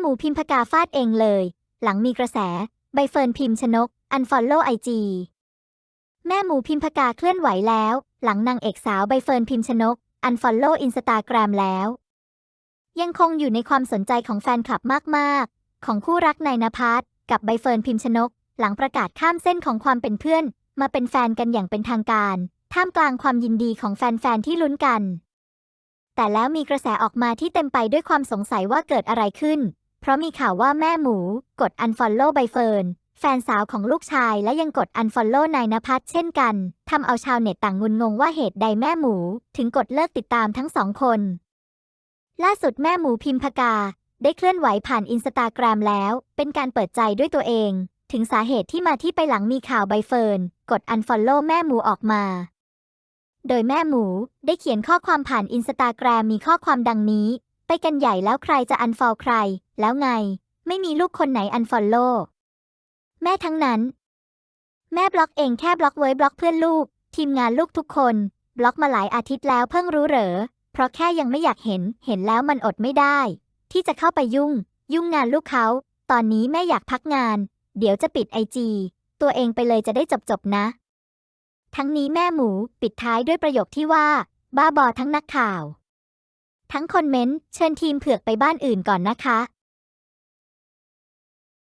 หมูพิมพกาฟาดเองเลย หลังมีกระแส ใบเฟิร์นพิมพ์ชนก อันฟอลโล่ไอจีแม่หมูพิมพกาเคลื่อนไหวแล้ว หลังนางเอกสาวใบเฟิร์นพิมพ์ชนก อันฟอลโล่อินสตาแกรมแล้ว ยังคงอยู่ในความสนใจของแฟนคลับมาก ๆ ของคู่รักนายนภัสกับใบเฟิร์นพิมพ์ชนก หลังประกาศข้ามเส้นของความเป็นเพื่อน มาเป็นแฟนกันอย่างเป็นทางการ ท่ามกลางความยินดีของแฟน ๆ ที่ลุ้นกันแต่แล้วมีกระแสออกมาที่เต็มไปด้วยความสงสัยว่าเกิดอะไรขึ้น ราะมีข่าวว่าแม่หมูกด unfollow ใบเฟิร์นแฟนสาวของลูกชายและยังกด unfollow นายนภัสเช่นกัน ทำเอาชาวเน็ตต่างงุนงงว่าเหตุใดแม่หมู ถึงกดเลิกติดตามทั้งสองคน ล่าสุดแม่หมูพิมพกา ได้เคลื่อนไหวผ่านอินสตาแกรมแล้ว เป็นการเปิดใจด้วยตัวเอง ถึงสาเหตุที่มาที่ไปหลังมีข่าวใบเฟิร์นกด unfollow แม่หมูออกมา โดยแม่หมูได้เขียนข้อความผ่านอินสตาแกรมมีข้อความดังนี้ ไปกันใหญ่แล้วใครจะ unfollow ใคร แล้วไง ไม่มีลูกคนไหน unfollow แม่ทั้งนั้น แม่บล็อกเองแค่บล็อกไว้บล็อกเพื่อนลูก ทีมงานลูกทุกคน บล็อกมาหลายอาทิตย์แล้วเพิ่งรู้เหรอ เพราะแค่ยังไม่อยากเห็น เห็นแล้วมันอดไม่ได้ ที่จะเข้าไปยุ่ง ยุ่งงานลูกเขา ตอนนี้แม่อยากพักงาน เดี๋ยวจะปิดไอจีตัวเองไปเลยจะได้จบๆนะ ทั้งนี้แม่หมูปิดท้ายด้วยประโยคที่ว่า บ้าบอทั้งนักข่าว ทั้งคอนเมนต์เชิญทีมเผือกไปบ้านอื่นก่อนนะคะ